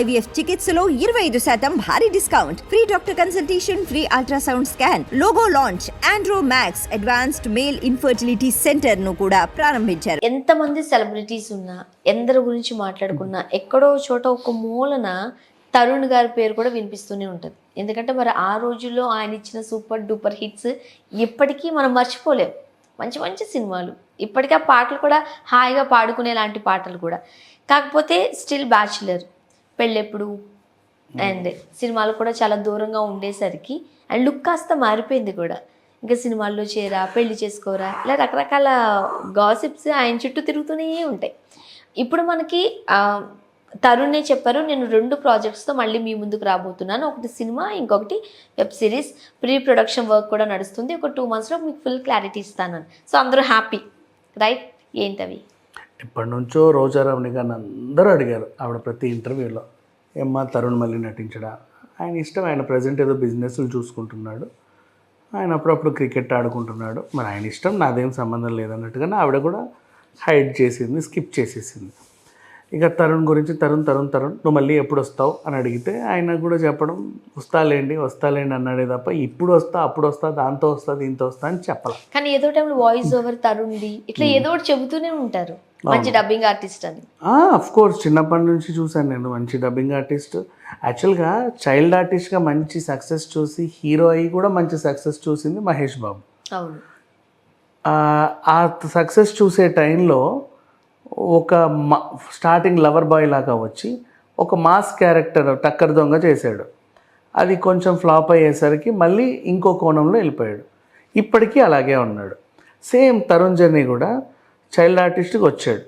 IVF చికిత్సలో ఇరవై ఐదు శాతం భారీ discount. Free doctor consultation free ultrasound scan logo launch Andro Max advanced male infertility సెంటర్ను కూడా ప్రారంభించారు. ఎంతమంది సెలబ్రిటీస్ ఉన్నా ఎందరి గురించి మాట్లాడుకున్నా ఎక్కడో చోట ఒక మూలన తరుణ్ గారి పేరు కూడా వినిపిస్తూనే ఉంటుంది. ఎందుకంటే మరి ఆ రోజుల్లో ఆయన ఇచ్చిన సూపర్ డూపర్ హిట్స్ ఇప్పటికీ మనం మర్చిపోలేం. మంచి మంచి సినిమాలు. ఇప్పటికీ ఆ పాటలు కూడా హాయిగా పాడుకునే లాంటి పాటలు కూడా. కాకపోతే స్టిల్ బ్యాచులర్. పెళ్ళెప్పుడు? అండ్ సినిమాలు కూడా చాలా దూరంగా ఉండేసరికి అండ్ లుక్ కాస్త మారిపోయింది కూడా. ఇంకా సినిమాల్లో చేరా పెళ్ళి చేసుకోరా ఇలా రకరకాల గాసిప్స్ ఆయన చుట్టూ తిరుగుతూనే ఉంటాయి. ఇప్పుడు మనకి తరుణే చెప్పారు నేను రెండు ప్రాజెక్ట్స్తో మళ్ళీ మీ ముందుకు రాబోతున్నాను. ఒకటి సినిమా ఇంకొకటి web series. Pre production work కూడా నడుస్తుంది. ఒక టూ మంత్స్లో మీకు ఫుల్ క్లారిటీ ఇస్తాను. సో అందరూ హ్యాపీ. రైట్? ఏంటవి? ఎప్పటి నుంచో రోజారావుని గారిని అందరూ అడిగారు ఆవిడ ప్రతి ఇంటర్వ్యూలో. ఏమ్మా తరుణ్ మళ్ళీ నటించడా? ఆయన ఇష్టం ఆయన ప్రజెంట్ ఏదో బిజినెస్లు చూసుకుంటున్నాడు. ఆయన అప్పుడప్పుడు క్రికెట్ ఆడుకుంటున్నాడు. మరి ఆయన ఇష్టం నాదేం సంబంధం లేదన్నట్టుగానే ఆవిడ కూడా హైడ్ చేసింది స్కిప్ చేసేసింది. ఇక తరుణ్ గురించి తరుణ్ తరుణ్ తరుణ్ నువ్వు మళ్ళీ ఎప్పుడు వస్తావు? అని అడిగితే ఆయన కూడా చెప్పడం వస్తాలేండి వస్తాలేండి అన్నాడే తప్ప ఇప్పుడు వస్తా అప్పుడు వస్తా దాంతో వస్తా దీంతో వస్తా అని చెప్పాల. కానీ ఏదో టైంలో వాయిస్ ఓవర్ తరుణ్ది ఇట్లా ఏదో ఒకటి చెబుతూనే ఉంటారు. మంచి డబ్బింగ్ ఆర్టిస్ట్ అని. అఫ్ కోర్స్ చిన్నప్పటి నుంచి చూశాను నేను మంచి డబ్బింగ్ ఆర్టిస్ట్ యాక్చువల్గా చైల్డ్ ఆర్టిస్ట్గా మంచి సక్సెస్ చూసి హీరో అయ్యి కూడా మంచి సక్సెస్ చూసింది మహేష్ బాబు. అవును. ఆ, ఆ సక్సెస్ చూసే టైంలో ఒక మా స్టార్టింగ్ లవర్ బాయ్ లాగా వచ్చి ఒక మాస్ క్యారెక్టర్ టక్కర్ దొంగ చేశాడు. అది కొంచెం ఫ్లాప్ అయ్యేసరికి మళ్ళీ ఇంకో కోణంలో వెళ్ళిపోయాడు. ఇప్పటికీ అలాగే ఉన్నాడు. సేమ్ తరుణ్ జర్నీ కూడా చైల్డ్ ఆర్టిస్ట్కి వచ్చాడు.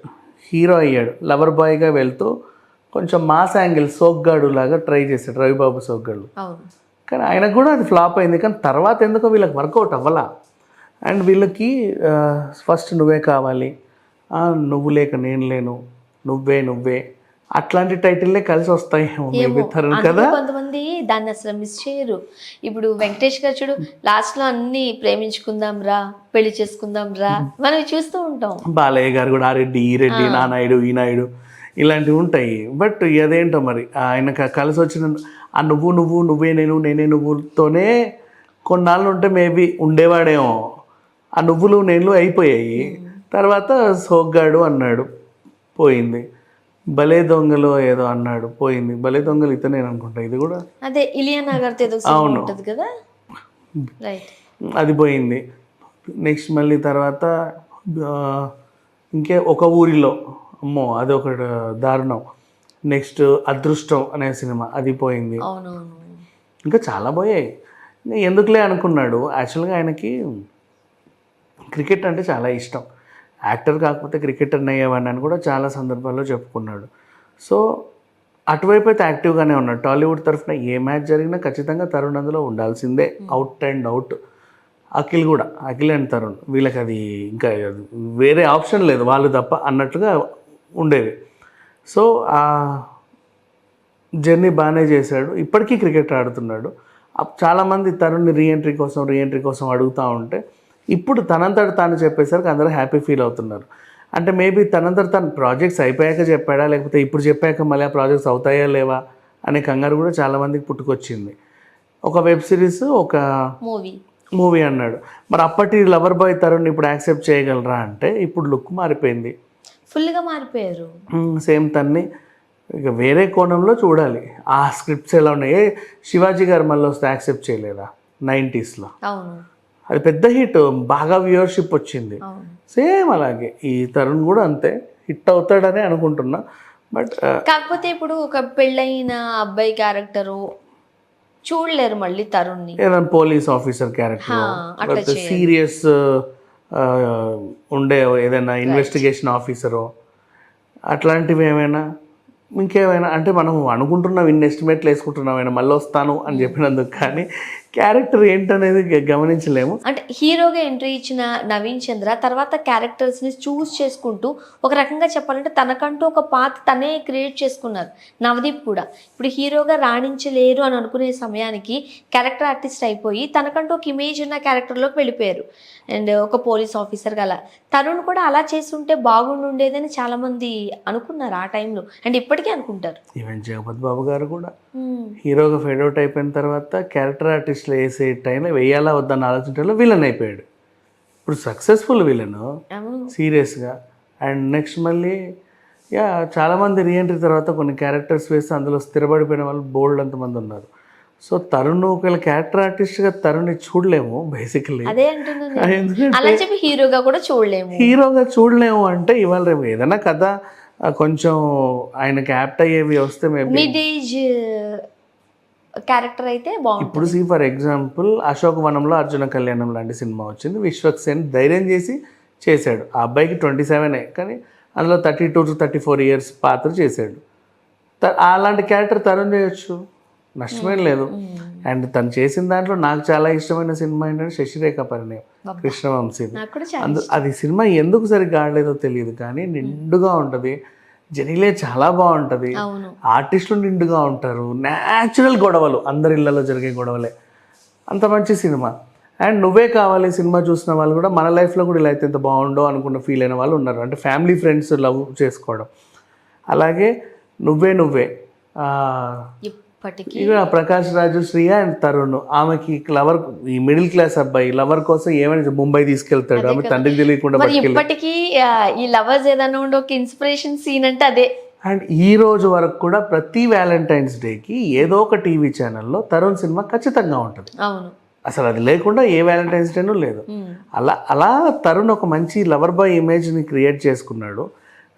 హీరో అయ్యాడు. లవర్ బాయ్గా వెళ్తూ కొంచెం మాస్ యాంగిల్ సోగ్గాడు లాగా ట్రై చేశాడు రవిబాబు సోగ్గాడు కానీ ఆయనకు కూడా అది ఫ్లాప్ అయింది. కానీ తర్వాత ఎందుకో వీళ్ళకి వర్కౌట్ అవ్వలా. అండ్ వీళ్ళకి ఫస్ట్ నువ్వే కావాలి. నువ్వు లేక నేను లేను. నువ్వే నువ్వే. అట్లాంటి టైటిల్లే కలిసి వస్తాయి. కదా? కొంతమంది దాన్ని అసలు మిస్ చేయరు. ఇప్పుడు వెంకటేష్ గారు చూడు లాస్ట్లో అన్ని ప్రేమించుకుందాం రా పెళ్ళి చేసుకుందాం రా మనం ఇవి చూస్తూ ఉంటాం. బాలయ్య గారు కూడా ఆ రెడ్డి ఈ రెడ్డి నా నాయుడు ఈ నాయుడు ఇలాంటివి ఉంటాయి. బట్ అదేంటో మరి? ఆయనకు ఆ కలిసి వచ్చిన ఆ నువ్వు నువ్వు నువ్వే నేను నేనే నువ్వుతోనే కొన్నాళ్ళు ఉంటే మేబీ ఉండేవాడేమో. ఆ నువ్వులు నేను అయిపోయాయి. తర్వాత సోగ్గాడు అన్నాడు పోయింది. భలే దొంగలో ఏదో అన్నాడు పోయింది. భలే దొంగలు ఇతనే అనుకుంటా. ఇది కూడా అదే ఇలియానా గారితో ఉంటది కదా? రైట్ అది పోయింది. నెక్స్ట్ మళ్ళీ తర్వాత ఇంకే ఒక ఊరిలో అమ్మో అది ఒక దారుణం. నెక్స్ట్ అదృష్టం అనే సినిమా అది పోయింది. ఇంకా చాలా పోయాయి. ఎందుకులే అనుకున్నాడు. యాక్చువల్గా ఆయనకి క్రికెట్ అంటే చాలా ఇష్టం. యాక్టర్ కాకపోతే క్రికెటర్ అయ్యేవాడిని అని కూడా చాలా సందర్భాల్లో చెప్పుకున్నాడు. సో అటువైపు అయితే యాక్టివ్గానే ఉన్నాడు. టాలీవుడ్ తరఫున ఏ మ్యాచ్ జరిగినా ఖచ్చితంగా తరుణ్ అందులో ఉండాల్సిందే. Out and out. అఖిల్ కూడా. అఖిల్ అండ్ తరుణ్. వీళ్ళకి అది ఇంకా వేరే ఆప్షన్ లేదు. వాళ్ళు తప్ప అన్నట్టుగా ఉండేది. సో ఆ జర్నీ బాగానే చేశాడు. ఇప్పటికీ క్రికెట్ ఆడుతున్నాడు. చాలామంది తరుణ్ని రీఎంట్రీ కోసం రీఎంట్రీ కోసం అడుగుతూ ఉంటే ఇప్పుడు తనంతట తాను చెప్పేసరికి అందరూ హ్యాపీ ఫీల్ అవుతున్నారు. అంటే మేబీ తనంతట తను ప్రాజెక్ట్స్ అయిపోయాక చెప్పాడా? లేకపోతే ఇప్పుడు చెప్పాక మళ్ళీ ఆ ప్రాజెక్ట్స్ అవుతాయా లేవా? అనే కంగారు కూడా చాలామందికి పుట్టుకొచ్చింది. ఒక వెబ్ సిరీస్ ఒక మూవీ. మూవీ అన్నాడు. మరి అప్పటి లవర్ బాయ్ తరుణ్ ఇప్పుడు యాక్సెప్ట్ చేయగలరా అంటే ఇప్పుడు లుక్ మారిపోయింది. ఫుల్గా మారిపోయారు సేమ్ తన్ని. ఇక వేరే కోణంలో చూడాలి. ఆ స్క్రిప్ట్స్ ఎలా ఉన్నాయి? శివాజీ గారు మళ్ళీ వస్తే యాక్సెప్ట్ చేయలేదా? నైంటీస్లో. అవును. అది పెద్ద హిట్ బాగా వ్యూవర్షిప్ వచ్చింది. సేమ్ అలాగే ఈ తరుణ్ కూడా అంతే హిట్ అవుతాడని అనుకుంటున్నా బట్ కాకపోతే ఇప్పుడు ఒక పెళ్ళైన అబ్బాయి క్యారెక్టరు చూడలేరు మళ్ళీ తరుణ్ని. ఏదైనా పోలీస్ ఆఫీసర్ క్యారెక్టర్ సీరియస్ ఉండే ఏదైనా ఇన్వెస్టిగేషన్ ఆఫీసరో అట్లాంటివి ఏమైనా? ఇంకేమైనా అంటే మనం అనుకుంటున్నాం ఇన్ని ఎస్టిమేట్లు వేసుకుంటున్నాం ఆయన మళ్ళీ వస్తాను అని చెప్పినందుకు కానీ క్యారెక్టర్ ఏంటనేది గమనించలేము. అంటే హీరోగా ఎంట్రీ ఇచ్చిన నవీన్ చంద్ర తర్వాత క్యారెక్టర్స్ని చూస్ చేసుకుంటూ ఒక రకంగా చెప్పాలంటే తనకంటూ ఒక పాత తనే క్రియేట్ చేసుకున్నారు. నవదీప్ కూడా. ఇప్పుడు హీరోగా రాణించలేరు అని అనుకునే సమయానికి క్యారెక్టర్ ఆర్టిస్ట్ అయిపోయి తనకంటూ ఒక ఇమేజ్ ఉన్న క్యారెక్టర్లోకి వెళ్ళిపోయారు. అండ్ ఒక పోలీస్ ఆఫీసర్ గల తరుణ్ కూడా అలా చేస్తుంటే బాగుండుండేదని చాలామంది అనుకున్నారు ఆ టైంలో అండ్ ఇప్పటికీ అనుకుంటారు. ఈవెన్ జగపతి బాబు గారు కూడా. హీరోగా ఫేడ్ అవుట్ అయిపోయిన తర్వాత క్యారెక్టర్ ఆర్టిస్ట్లు వేసే టైంలో వేయాలా వద్దన్న ఆలోచించడంలో విలన్ అయిపోయాడు. ఇప్పుడు సక్సెస్ఫుల్ విలన్ సీరియస్గా. అండ్ నెక్స్ట్ మళ్ళీ యా చాలామంది రీఎంట్రీ తర్వాత కొన్ని క్యారెక్టర్స్ వేస్తే అందులో స్థిరపడిపోయిన వాళ్ళు బోల్డ్ అంతమంది ఉన్నారు. సో తరుణ్ ఒకవేళ క్యారెక్టర్ ఆర్టిస్ట్గా తరుణ్ని చూడలేము బేసికలీ అలా చెప్పి హీరోగా కూడా చూడలేము. హీరోగా చూడలేము అంటే ఇవాళ రేపు ఏదైనా కథ కొంచెం ఆయనకి యాప్ట్ అయ్యేవి వస్తే మేబీ మిడ్ ఏజ్ క్యారెక్టర్ అయితే బాగుంటుంది. ఇప్పుడు సి ఫర్ ఎగ్జాంపుల్ అశోక్ వనంలో అర్జున కళ్యాణం లాంటి సినిమా వచ్చింది. విశ్వక్ సేన్ ధైర్యం చేసి చేశాడు. ఆ అబ్బాయికి ట్వంటీ సెవెనే కానీ అందులో thirty two to thirty four years పాత్ర చేశాడు. అలాంటి క్యారెక్టర్ తరుణ్ చేయొచ్చు. నష్టమేం లేదు. అండ్ తను చేసిన దాంట్లో నాకు చాలా ఇష్టమైన సినిమా ఏంటంటే శశిరేఖ పరిణయం కృష్ణవంశీ అందు అది సినిమా ఎందుకు సరిగ్గా ఆడలేదో తెలియదు కానీ నిండుగా ఉంటుంది. జనీలే చాలా బాగుంటుంది. ఆర్టిస్టులు నిండుగా ఉంటారు. న్యాచురల్ గొడవలు అందరి ఇళ్ళలో జరిగే గొడవలే. అంత మంచి సినిమా. అండ్ నువ్వే కావాలి సినిమా చూసిన వాళ్ళు కూడా మన లైఫ్లో కూడా ఇలా అయితే ఎంత బాగుండో అనుకున్న ఫీల్ అయిన వాళ్ళు ఉన్నారు. అంటే ఫ్యామిలీ ఫ్రెండ్స్ లవ్ చేసుకోవడం. అలాగే నువ్వే నువ్వే ప్రకాష్ రాజు శ్రియ అండ్ తరుణ్. ఆమెకి లవర్ ఈ మిడిల్ క్లాస్ అబ్బాయి లవర్ కోసం ఏమైనా ముంబై తీసుకెళ్తాడు. ఆమె తండ్రికి తెలియకుండా ఇప్పటికీ ఈ లవర్స్ ఏదైనా ఉండి ఒక ఇన్స్పిరేషన్ సీన్ అంటే అదే. అండ్ ఈ రోజు వరకు కూడా ప్రతి వ్యాలంటైన్స్ డేకి ఏదో ఒక టీవీ ఛానల్లో తరుణ్ సినిమా ఖచ్చితంగా ఉంటుంది. అవును. అసలు అది లేకుండా ఏ వ్యాలంటైన్స్ డేనూ లేదు. అలా అలా తరుణ్ ఒక మంచి లవర్ బాయ్ ఇమేజ్ని క్రియేట్ చేసుకున్నాడు.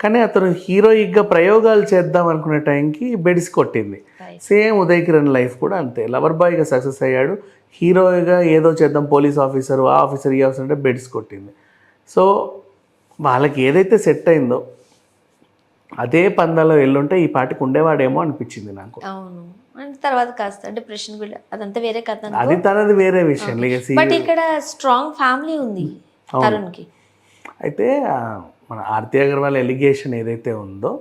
కానీ అతను హీరోయిక్గా ప్రయోగాలు చేద్దాం అనుకునే టైంకి బెడిసి కొట్టింది. సేమ్ ఉదయ్ కిరణ్ లైఫ్ కూడా అంతే. లవర్ బాయ్గా సక్సెస్ అయ్యాడు. హీరోగా ఏదో చేద్దాం పోలీస్ ఆఫీసర్ ఆ ఆఫీసర్ ఈ ఆఫీసర్ అంటే బెడిసి కొట్టింది. సో వాళ్ళకి ఏదైతే సెట్ అయిందో అదే పందాలో వెళ్ళుంటే ఈ పాటికి ఉండేవాడేమో అనిపించింది నాకు. అవును. తర్వాత కాస్త డిప్రెషన్ కూడా అదంతా వేరే కథ అది తనది వేరే విషయం. బట్ ఇక్కడ స్ట్రాంగ్ ఫ్యామిలీ ఉంది తరుణ్కి అయితే మన ఆర్తి అగర్వాల్ ఎలిగేషన్ ఏదైతే ఉందో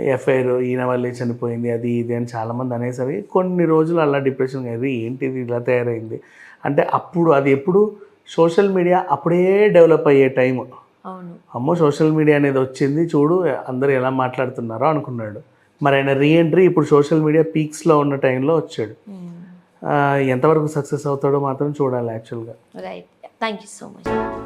ఎఫ్ఐఆర్ ఈయన వల్లే చనిపోయింది అది ఇది అని చాలామంది అనేసరికి కొన్ని రోజులు అలా డిప్రెషన్ అయ్యి ఏంటిది ఇలా తయారైంది? అంటే అప్పుడు అది ఎప్పుడు? సోషల్ మీడియా అప్పుడే డెవలప్ అయ్యే టైం అవును. అమ్మో సోషల్ మీడియా అనేది వచ్చింది చూడు అందరూ ఎలా మాట్లాడుతున్నారో అనుకున్నాడు. మరి ఆయన రీఎంట్రీ ఇప్పుడు సోషల్ మీడియా పీక్స్లో ఉన్న టైంలో వచ్చాడు. ఆ, ఎంతవరకు సక్సెస్ అవుతాడో మాత్రం చూడాలి యాక్చువల్గా right thank you so much